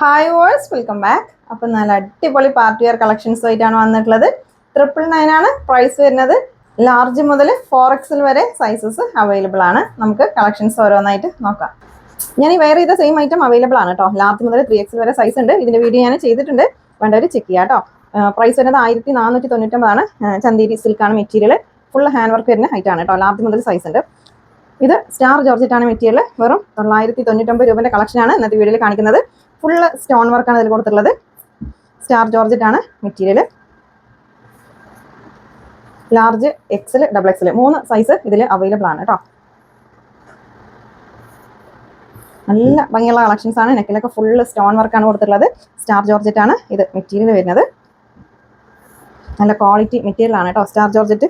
Hi verse welcome back അപ്പം നല്ല അടിപൊളി പാർട്ടി വെയർ കളക്ഷൻസ് ആയിട്ടാണ് വന്നിട്ടുള്ളത്. ട്രിപ്പിൾ നയൻ ആണ് പ്രൈസ് വരുന്നത്. ലാർജ് മുതൽ ഫോർ എക്സിൽ വരെ സൈസസ് അവൈലബിൾ ആണ്. നമുക്ക് കളക്ഷൻസ് ഓരോന്നായിട്ട് നോക്കാം. ഞാൻ ഈ വെയർ ചെയ്ത സെയിം ഐറ്റം അവൈലബിൾ ആണ് കേട്ടോ. ലാർജ് മുതൽ ത്രീ എക്സിൽ വരെ സൈസ് ഉണ്ട്. ഇതിന്റെ വീഡിയോ ഞാൻ ചെയ്തിട്ടുണ്ട്. വേണ്ടവർ ചെക്ക് ചെയ്യാം കേട്ടോ. പ്രൈസ് വരുന്നത് ആയിരത്തി നാനൂറ്റി തൊണ്ണൂറ്റൊമ്പതാണ് ചന്തേരി സിൽക്കാണ് മെറ്റീരിയൽ ഫുൾ ഹാൻഡ് വർക്ക് വരുന്ന ഹൈറ്റ് ആണ് കേട്ടോ. ലാർജ് മുതൽ സൈസ് ഉണ്ട്. ഇത് സ്റ്റാർ ജോർജറ്റാണ് മെറ്റീരിയൽ വെറും തൊള്ളായിരത്തി തൊണ്ണൂറ്റൊമ്പത് രൂപയുടെ കളക്ഷനാണ് ഇന്നത്തെ വീഡിയോയിൽ കാണിക്കുന്നത്. ഫുള്ള് സ്റ്റോൺ വർക്കാണ് ഇതിൽ കൊടുത്തിട്ടുള്ളത്. Star ജോർജറ്റാണ് material large XL double XL മൂന്ന് സൈസ് ഇതിൽ അവൈലബിൾ ആണ് കേട്ടോ നല്ല ഭംഗിയുള്ള കളക്ഷൻസ് ആണ്. നെക്കിലൊക്കെ ഫുള്ള് സ്റ്റോൺ വർക്കാണ് കൊടുത്തിട്ടുള്ളത്. സ്റ്റാർ ജോർജറ്റ് ആണ് ഇത് മെറ്റീരിയൽ വരുന്നത്. നല്ല ക്വാളിറ്റി മെറ്റീരിയൽ ആണ് കേട്ടോ സ്റ്റാർ ജോർജറ്റ്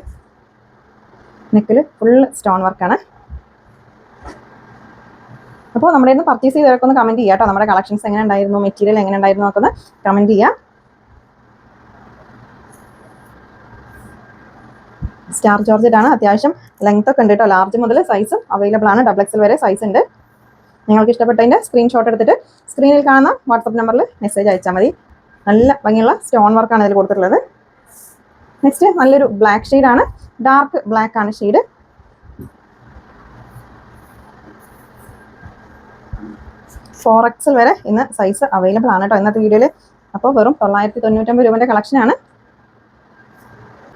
നെക്കിൽ ഫുള്ള് സ്റ്റോൺ വർക്കാണ് അപ്പോൾ നമ്മുടെ ഇന്ന് പർച്ചേസ് ചെയ്തവരൊക്കെ ഒന്ന് കമന്റ് ചെയ്യാം കേട്ടോ നമ്മുടെ കളക്ഷൻസ് എങ്ങനെ ഉണ്ടായിരുന്നു മെറ്റീരിയൽ എങ്ങനെ ഉണ്ടായിരുന്നു എന്നൊക്കെ കമന്റ് ചെയ്യാം. സ്റ്റാർ ജോർജറ്റ് ആണ്. അത്യാവശ്യം ലെങ്ത് ഒക്കെ ഉണ്ട് കേട്ടോ. ലാർജ് മുതൽ സൈസും അവൈലബിൾ ആണ്. ഡബിൾ എക്സൽ വരെ സൈസ് ഉണ്ട്. നിങ്ങൾക്ക് ഇഷ്ടപ്പെട്ടതിന്റെ സ്ക്രീൻഷോട്ട് എടുത്തിട്ട് സ്ക്രീനിൽ കാണുന്ന വാട്സപ്പ് നമ്പറിൽ മെസ്സേജ് അയച്ചാൽ മതി. നല്ല ഭംഗിയുള്ള സ്റ്റോൺ വർക്കാണ് ഇതിൽ കൊടുത്തിട്ടുള്ളത്. നെക്സ്റ്റ് നല്ലൊരു ബ്ലാക്ക് ഷെയ്ഡാണ് ഡാർക്ക് ബ്ലാക്ക് ആണ് ഷെയ്ഡ് ഫോർ എക്സൽ വരെ ഇന്ന് സൈസ് അവൈലബിൾ ആണ് കേട്ടോ ഇന്നത്തെ വീഡിയോയിൽ അപ്പോൾ വെറും തൊള്ളായിരത്തി തൊണ്ണൂറ്റമ്പത് രൂപന്റെ കളക്ഷനാണ്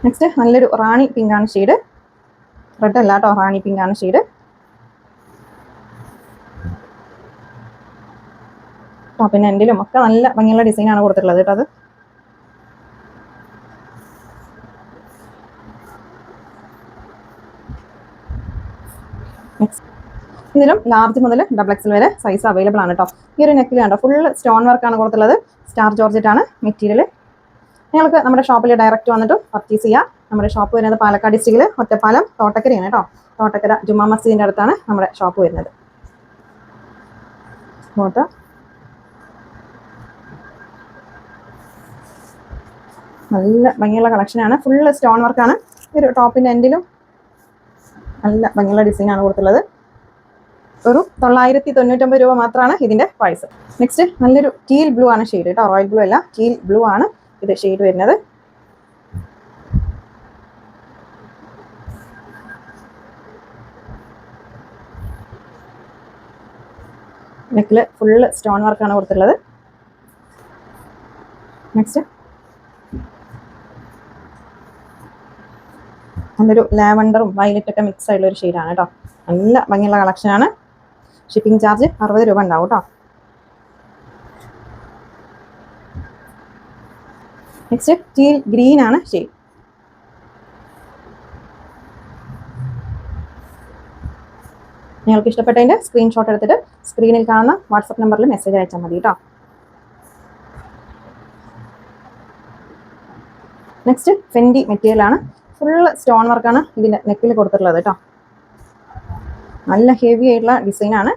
നെക്സ്റ്റ് നല്ലൊരു റാണി പിങ്കാണ് ഷെയ്ഡ് റെഡ് അല്ല കേട്ടോ റാണി പിങ്കാണ് ഷെയ്ഡ് പിന്നെ എൻഡിലും ഒക്കെ നല്ല ഭംഗിയുള്ള ഡിസൈനാണ് കൊടുത്തിട്ടുള്ളത് കേട്ടോ അത് നെക്സ്റ്റ് ഇതിലും ലാർജ് മുതൽ ഡബിൾ എക്സൽ വരെ സൈസ് അവൈലബിൾ ആണ് കേട്ടോ ഈ ഒരു നെക്കിൽ കണ്ടോ ഫുൾ സ്റ്റോൺ വർക്കാണ് കൊടുത്തുള്ളത് സ്റ്റാർ ജോർജറ്റ് ആണ് മെറ്റീരിയൽ നിങ്ങൾക്ക് നമ്മുടെ ഷോപ്പിൽ ഡയറക്റ്റ് വന്നിട്ട് പർച്ചേസ് ചെയ്യാം. നമ്മുടെ ഷോപ്പ് വരുന്നത് പാലക്കാട് ഡിസ്ട്രിക്റ്റിൽ ഒറ്റപ്പാലം തോട്ടക്കരയാണ് കേട്ടോ തോട്ടക്കര ജുമാ മസ്ജിദിന്റെ അടുത്താണ് നമ്മുടെ ഷോപ്പ് വരുന്നത്. ഫോട്ടോ നല്ല ഭംഗിയുള്ള കളക്ഷനാണ് ഫുള്ള് സ്റ്റോൺ വർക്കാണ് ഒരു ടോപ്പിന്റെ എൻഡിലും നല്ല ഭംഗിയുള്ള ഡിസൈനാണ് കൊടുത്തുള്ളത് ഒരു തൊള്ളായിരത്തി തൊണ്ണൂറ്റൊമ്പത് രൂപ മാത്രമാണ് ഇതിന്റെ പ്രൈസ് നെക്സ്റ്റ് നല്ലൊരു ടീൽ ബ്ലൂ ആണ് ഷെയ്ഡ് കേട്ടോ റോയൽ ബ്ലൂ അല്ല ടീൽ ബ്ലൂ ആണ് ഇത് ഷെയ്ഡ് വരുന്നത്. നെക്കിൽ ഫുള്ള് സ്റ്റോൺ വർക്കാണ് കൊടുത്തിട്ടുള്ളത്. നെക്സ്റ്റ് നല്ലൊരു ലാവണ്ടറും വയലറ്റൊക്കെ മിക്സ് ആയിട്ടുള്ള ഒരു ഷെയ്ഡാണ് കേട്ടോ നല്ല ഭംഗിയുള്ള കളക്ഷനാണ് ഷിപ്പിംഗ് ചാർജ് അറുപത് രൂപ ഉണ്ടാവും കേട്ടോ നെക്സ്റ്റ് ടീൽ ഗ്രീൻ ആണ് ഷെയ്ഡ് നിങ്ങൾക്ക് ഇഷ്ടപ്പെട്ടതിന്റെ സ്ക്രീൻഷോട്ട് എടുത്തിട്ട് സ്ക്രീനിൽ കാണുന്ന വാട്സപ്പ് നമ്പറിൽ മെസ്സേജ് അയച്ചാൽ മതി കേട്ടോ നെക്സ്റ്റ് ഫെൻഡി മെറ്റീരിയൽ ആണ്. ഫുള്ള് സ്റ്റോൺ വർക്കാണ് ഇതിന്റെ നെക്കിൽ കൊടുത്തിട്ടുള്ളത് കേട്ടോ നല്ല ഹെവി ആയിട്ടുള്ള ഡിസൈനാണ്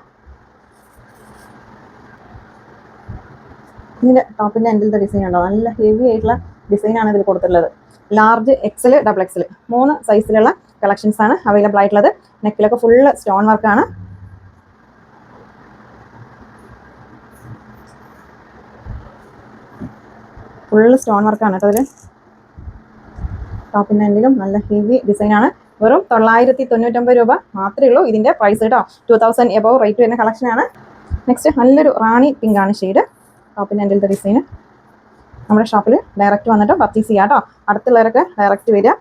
ഇതിന്റെ ടോപ്പിന്റെ എൻഡിലത്തെ ഡിസൈൻ ഉണ്ടോ? നല്ല ഹെവി ആയിട്ടുള്ള ഡിസൈനാണ് ഇതിൽ കൊടുത്തിട്ടുള്ളത്. ലാർജ് എക്സൽ ഡബിൾ എക്സൽ മൂന്ന് സൈസിലുള്ള കളക്ഷൻസ് ആണ് അവൈലബിൾ ആയിട്ടുള്ളത്. നെക്കിലൊക്കെ ഫുള്ള് സ്റ്റോൺ വർക്കാണ് ഫുള്ള് സ്റ്റോൺ വർക്കാണ് കേട്ടോ അതിൽ ടോപ്പിന്റെ എൻഡിലും നല്ല ഹെവി ഡിസൈനാണ് വെറും തൊള്ളായിരത്തി തൊണ്ണൂറ്റൊമ്പത് രൂപ മാത്രമേ ഉള്ളൂ. ഇതിന്റെ പ്രൈസ് കേട്ടോ. ടു തൗസൻഡ് എബവ് റേറ്റ് വരുന്ന കളക്ഷനാണ് നെക്സ്റ്റ് നല്ലൊരു റാണി പിങ്ക് ആണ് ഷെയ്ഡ് ടോപ്പിന്റെ എൻഡിലത്തെ ഡിസൈന് നമ്മുടെ ഷോപ്പിൽ ഡയറക്റ്റ് വന്നിട്ട് പർച്ചേസ് ചെയ്യാം കേട്ടോ അടുത്തുള്ളവരൊക്കെ ഡയറക്റ്റ് വരിക.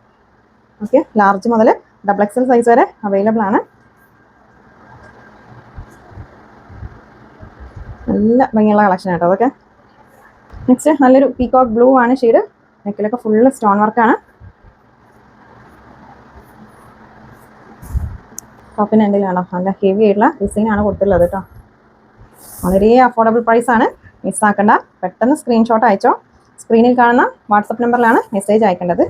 ഓക്കെ ലാർജ് മുതൽ ഡബിൾ എക്സൽ സൈസ് വരെ അവൈലബിൾ ആണ്. നല്ല ഭംഗിയുള്ള കളക്ഷൻ കേട്ടോ അതൊക്കെ. നെക്സ്റ്റ് നല്ലൊരു പീകോക്ക് ബ്ലൂ ആണ് ഷെയ്ഡ് നെക്കിലൊക്കെ ഫുള്ള് സ്റ്റോൺ വർക്കാണ് ടോപ്പിന് എന്റെ കാണാം നല്ല ഹെവി ആയിട്ടുള്ള ഡിസൈൻ ആണ് കൊടുത്തിട്ടുള്ളത് കേട്ടോ വളരെ അഫോർഡബിൾ പ്രൈസ് ആണ്. മിസ്സാക്കണ്ട പെട്ടെന്ന് സ്ക്രീൻഷോട്ട് അയച്ചോ. സ്ക്രീനിൽ കാണുന്ന വാട്സപ്പ് നമ്പറിലാണ് മെസ്സേജ് അയക്കേണ്ടത്.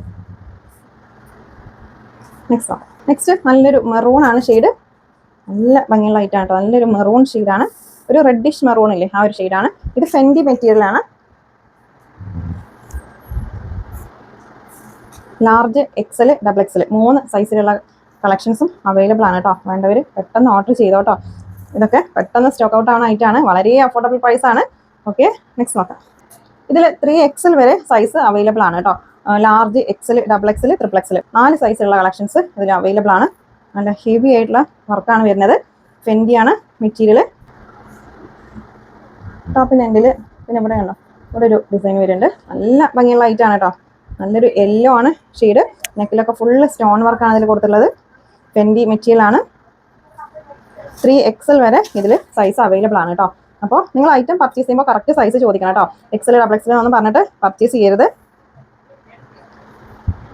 നെക്സ്റ്റ് നെക്സ്റ്റ് നല്ലൊരു മെറൂൺ ആണ് ഷെയ്ഡ് നല്ല ഭംഗിയുള്ള ഐറ്റാണ് കേട്ടോ നല്ലൊരു മെറൂൺ ഷെയ്ഡാണ് ഒരു റെഡിഷ് മെറൂൺ ഇല്ലേ? ആ ഒരു ഷെയ്ഡാണ് ഇത് ഫെൻഡി മെറ്റീരിയലാണ് ലാർജ് എക്സൽ ഡബിൾ എക്സൽ മൂന്ന് സൈസിലുള്ള കളക്ഷൻസും അവൈലബിൾ ആണ് കേട്ടോ. വേണ്ടവർ പെട്ടെന്ന് ഓർഡർ ചെയ്തോട്ടോ. ഇതൊക്കെ പെട്ടെന്ന് സ്റ്റോക്ക് ഔട്ട് ആവുന്ന ഐറ്റാണ് വളരെ അഫോർഡബിൾ പ്രൈസ് ആണ്. ഓക്കെ നെക്സ്റ്റ് നോക്കാം. ഇതിൽ ത്രീ എക്സൽ വരെ സൈസ് അവൈലബിൾ ആണ് കേട്ടോ. Large XL double XL triple XL നാല് സൈസുള്ള കളക്ഷൻസ് ഇതിൽ അവൈലബിൾ ആണ്. നല്ല ഹെവി ആയിട്ടുള്ള വർക്കാണ് വരുന്നത്. ഫെൻഡിയാണ് മെറ്റീരിയൽ ടോപ്പിന്റെ എൻഡിൽ പിന്നെ ഇവിടെ കണ്ടോ? ഇവിടെ ഒരു ഡിസൈൻ വരുന്നുണ്ട്. നല്ല ഭംഗിയുള്ള ഐറ്റാണ് കേട്ടോ. നല്ലൊരു യെല്ലോ ആണ് ഷെയ്ഡ് നെക്കിലൊക്കെ ഫുള്ള് സ്റ്റോൺ വർക്കാണ് ഇതിൽ കൊടുത്തിട്ടുള്ളത്. ഫെൻഡി മെറ്റീരിയൽ ആണ്. ത്രീ എക്സൽ വരെ ഇതിൽ സൈസ് അവൈലബിൾ ആണ് കേട്ടോ അപ്പോൾ നിങ്ങൾ ഐറ്റം പർച്ചേസ് ചെയ്യുമ്പോൾ കറക്റ്റ് സൈസ് ചോദിക്കണം കേട്ടോ എക്സൽ ഡബിൾ എക്സൽ എന്നൊന്നും പറഞ്ഞിട്ട് പർച്ചേസ് ചെയ്യരുത്.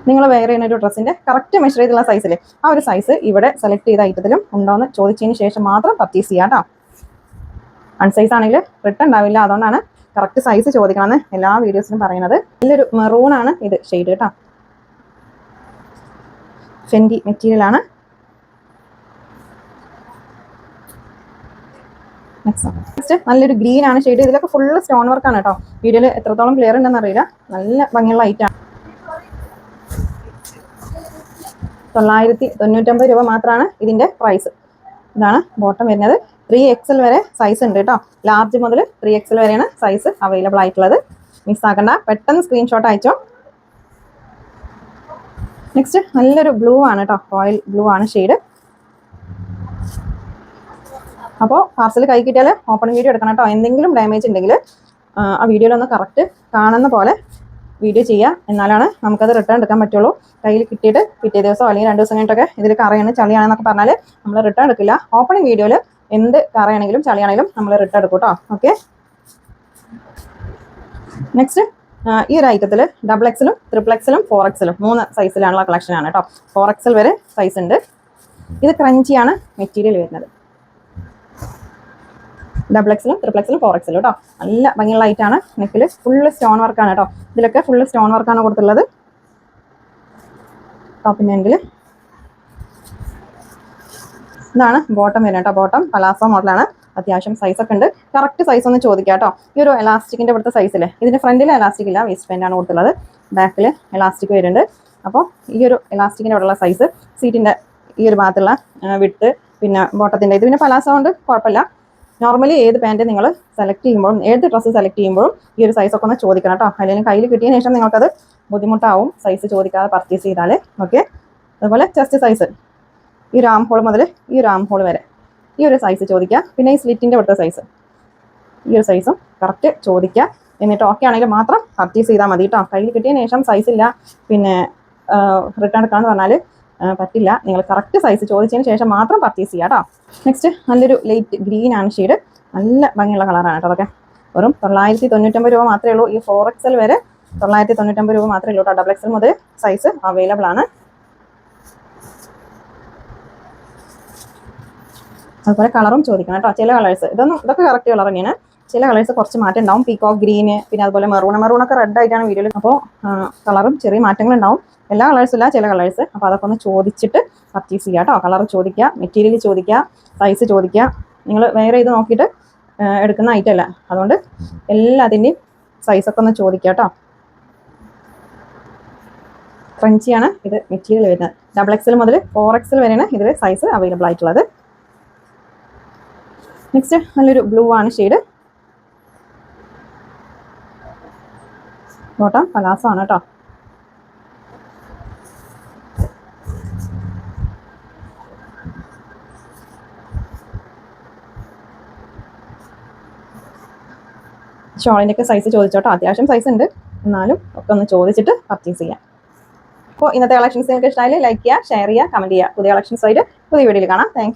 നിങ്ങൾ വെയർ ചെയ്യുന്ന ഒരു ഡ്രസ്സിന്റെ കറക്റ്റ് മെഷർ ചെയ്തുള്ള സൈസിൽ ആ ഒരു സൈസ് ഇവിടെ സെലക്ട് ചെയ്ത ഐറ്റത്തിലും ഉണ്ടോയെന്ന് ചോദിച്ചതിന് ശേഷം മാത്രം പർച്ചേസ് ചെയ്യാം കേട്ടോ അൺസൈസ് ആണെങ്കിൽ റിട്ടേൺ ഉണ്ടാവില്ല. അതുകൊണ്ടാണ് കറക്റ്റ് സൈസ് ചോദിക്കണമെന്ന് എല്ലാ വീഡിയോസിലും പറയുന്നത്. നല്ലൊരു മെറൂൺ ആണ് ഇത് ഷെയ്ഡ് കേട്ടോ ഫെൻഡി മെറ്റീരിയൽ ആണ്. നെക്സ്റ്റ് നല്ലൊരു ഗ്രീൻ ആണ്. ഷെയ്ഡ് ഇതിലൊക്കെ ഫുള്ള് സ്റ്റോൺ വർക്ക് ആണ് കേട്ടോ. വീഡിയോയിൽ എത്രത്തോളം ക്ലിയർ ഉണ്ടെന്ന് അറിയില്ല. നല്ല ഭംഗിയുള്ള ഐറ്റാണ് തൊള്ളായിരത്തി തൊണ്ണൂറ്റമ്പത് രൂപ മാത്രമാണ് ഇതിന്റെ പ്രൈസ് ഇതാണ് ബോട്ടം വരുന്നത്. ത്രീ എക്സൽ വരെ സൈസ് ഉണ്ട് കേട്ടോ. ലാർജ് മുതൽ ത്രീ എക്സൽ വരെയാണ് സൈസ് അവൈലബിൾ ആയിട്ടുള്ളത്. മിസ് ആക്കണ്ട. പെട്ടെന്ന് സ്ക്രീൻഷോട്ട് അയച്ചോ. നെക്സ്റ്റ് നല്ലൊരു ബ്ലൂ ആണ് കേട്ടോ. റോയൽ ബ്ലൂ ആണ് ഷെയ്ഡ് അപ്പോൾ പാർസൽ കൈ കിട്ടിയാൽ ഓപ്പൺ വീഡിയോ എടുക്കണം കേട്ടോ. എന്തെങ്കിലും ഡാമേജ് ഉണ്ടെങ്കിൽ ആ വീഡിയോയിലൊന്ന് കറക്റ്റ് കാണുന്ന പോലെ വീഡിയോ ചെയ്യുക എന്നാലാണ് നമുക്കത് റിട്ടേൺ എടുക്കാൻ പറ്റുള്ളൂ. കയ്യിൽ കിട്ടിയിട്ട് പിറ്റേ ദിവസം അല്ലെങ്കിൽ രണ്ട് ദിവസം കഴിഞ്ഞിട്ടൊക്കെ ഇതിൽ കറയാണ് ചളിയാണെന്നൊക്കെ പറഞ്ഞാൽ നമ്മൾ റിട്ടേൺ എടുക്കില്ല. ഓപ്പണിംഗ് വീഡിയോയിൽ എന്ത് കറയാണെങ്കിലും ചളിയാണെങ്കിലും നമ്മൾ റിട്ടേൺ എടുക്കും കേട്ടോ. ഓക്കെ നെക്സ്റ്റ് ഈ ഒരു ഐറ്റത്തിൽ ഡബിൾ എക്സിലും ട്രിപ്പിൾ എക്സിലും ഫോർ എക്സിലും മൂന്ന് സൈസിലാണുള്ള കളക്ഷനാണ് കേട്ടോ. ഫോർ എക്സൽ വരെ സൈസ് ഉണ്ട്. ഇത് ക്രഞ്ചിയാണ് മെറ്റീരിയൽ വരുന്നത്. ഡബിൾ എക്സിലും ട്രിപ്പിൾ എക്സലും ഫോർ എക്സിലും കേട്ടോ നല്ല ഭംഗിയുള്ള ലൈറ്റാണ് നെക്കിൽ ഫുള്ള് സ്റ്റോൺ വർക്കാണ് കേട്ടോ ഇതിലൊക്കെ ഫുള്ള് സ്റ്റോൺ വർക്കാണ് കൊടുത്തുള്ളത് ടോപ്പിന്റെ എങ്കിൽ ഇതാണ് ബോട്ടം വരുന്നത് കേട്ടോ ബോട്ടം പലാസോ മോഡലാണ് അത്യാവശ്യം സൈസ് ഒക്കെ ഉണ്ട്. കറക്റ്റ് സൈസ് ഒന്ന് ചോദിക്കാം കേട്ടോ ഈ ഒരു എലാസ്റ്റിക്കിന്റെ ഇവിടുത്തെ സൈസില്ലേ ഇതിന്റെ ഫ്രണ്ടിൽ എലാസ്റ്റിക് ഇല്ല വേസ്റ്റ് ആണ് കൊടുത്തുള്ളത് ബാക്കിൽ എലാസ്റ്റിക് വരുന്നുണ്ട്. അപ്പോൾ ഈ ഒരു എലാസ്റ്റിക്കിന്റെ ഇവിടെയുള്ള സൈസ് സീറ്റിന്റെ ഈ ഒരു ഭാഗത്തുള്ള വിട്ട് പിന്നെ ബോട്ടത്തിന്റെ ഇത് പിന്നെ പലാസോ കൊണ്ട് കുഴപ്പമില്ല. നോർമലി ഏത് പാന്റ് നിങ്ങൾ സെലക്ട് ചെയ്യുമ്പോഴും ഏത് ഡ്രസ്സ് സെലക്ട് ചെയ്യുമ്പോഴും ഈ ഒരു സൈസ് ഒക്കെ ഒന്ന് ചോദിക്കണം കേട്ടോ. അല്ലെങ്കിൽ കയ്യിൽ കിട്ടിയതിന് ശേഷം നിങ്ങൾക്കത് ബുദ്ധിമുട്ടാവും സൈസ് ചോദിക്കാതെ പർച്ചേസ് ചെയ്താൽ ഓക്കെ അതുപോലെ ചെസ്റ്റ് സൈസ് ഈ ആം ഹോൾ മുതൽ ഈ ആം ഹോൾ വരെ. ഈ ഒരു സൈസ് ചോദിക്കുക. പിന്നെ ഈ സ്ലിറ്റിന്റെ അടുത്ത സൈസ് ഈ ഒരു സൈസും കറക്റ്റ് ചോദിക്കുക. എന്നിട്ട് ഓക്കെ ആണെങ്കിൽ മാത്രം പർച്ചേസ് ചെയ്താൽ മതി കേട്ടോ. കയ്യിൽ കിട്ടിയതിന് ശേഷം സൈസ് ഇല്ല. പിന്നെ റിട്ടേൺ എടുക്കാന്ന് പറഞ്ഞാൽ പറ്റില്ല. നിങ്ങൾ കറക്റ്റ് സൈസ് ചോദിച്ചതിന് ശേഷം മാത്രം പർച്ചേസ് ചെയ്യുക കേട്ടോ നെക്സ്റ്റ് നല്ലൊരു ലൈറ്റ് ഗ്രീൻ ആണ് ഷെയ്ഡ് നല്ല ഭംഗിയുള്ള കളറാണ് കേട്ടോ അതൊക്കെ. വെറും തൊള്ളായിരത്തി തൊണ്ണൂറ്റമ്പത് രൂപ മാത്രമേ ഉള്ളൂ. ഈ ഫോർ എക്സൽ വരെ തൊള്ളായിരത്തി തൊണ്ണൂറ്റമ്പത് രൂപ മാത്രമേ ഉള്ളൂ ഡബിൾ എക്സൽ മുതൽ സൈസ് അവൈലബിൾ ആണ്. അതുപോലെ കളറും ചോദിക്കണം കേട്ടോ. ചില കളേഴ്സ് ഇതൊന്നും ഇതൊക്കെ കറക്റ്റ് കളർ തന്നെയാണ്. ചില കളേഴ്സ് കുറച്ച് മാറ്റം ഉണ്ടാവും. പീക്കോക്ക് ഗ്രീന് പിന്നെ അതുപോലെ മെറൂൺ മെറൂണൊക്കെ റെഡ് ആയിട്ടാണ് വീഡിയോയിൽ അപ്പോൾ കളറും ചെറിയ മാറ്റങ്ങൾ ഉണ്ടാവും. എല്ലാ കളേഴ്സും ഇല്ല ചില കളേഴ്സ് അപ്പോൾ അതൊക്കെ ഒന്ന് ചോദിച്ചിട്ട് പർച്ചേസ് ചെയ്യുക കേട്ടോ കളർ ചോദിക്കുക മെറ്റീരിയൽ ചോദിക്കുക സൈസ് ചോദിക്കുക നിങ്ങൾ വേറെ ഇത് നോക്കിയിട്ട് എടുക്കുന്ന ഐറ്റം അല്ല. അതുകൊണ്ട് എല്ലാത്തിന്റെയും സൈസൊക്കെ ഒന്ന് ചോദിക്കുക കേട്ടോ ക്രഞ്ചിയാണ് ഇത് മെറ്റീരിയൽ വരുന്നത്. ഡബിൾ എക്സൽ മുതൽ ഫോർ എക്സൽ വരെയാണ് ഇതിൽ സൈസ് അവൈലബിൾ ആയിട്ടുള്ളത്. നെക്സ്റ്റ് നല്ലൊരു ബ്ലൂ ആണ് ഷെയ്ഡ് ബോട്ടം പലാസോ ആണ് കേട്ടോ ഷോളിന്റെ ഒക്കെ സൈസ് ചോദിച്ചോട്ടോ. അത്യാവശ്യം സൈസ് ഉണ്ട്. എന്നാലും ഒക്കെ ഒന്ന് ചോദിച്ചിട്ട് പർച്ചേസ് ചെയ്യാം. അപ്പോൾ ഇന്നത്തെ കളക്ഷൻസ് നിങ്ങൾക്ക് ഇഷ്ടമായാലും ലൈക്ക് ചെയ്യുക ഷെയർ ചെയ്യുക കമന്റ് ചെയ്യുക. പുതിയ കളക്ഷൻസ് ആയിട്ട് പുതിയ വീഡിയോയിൽ കാണാം. താങ്ക്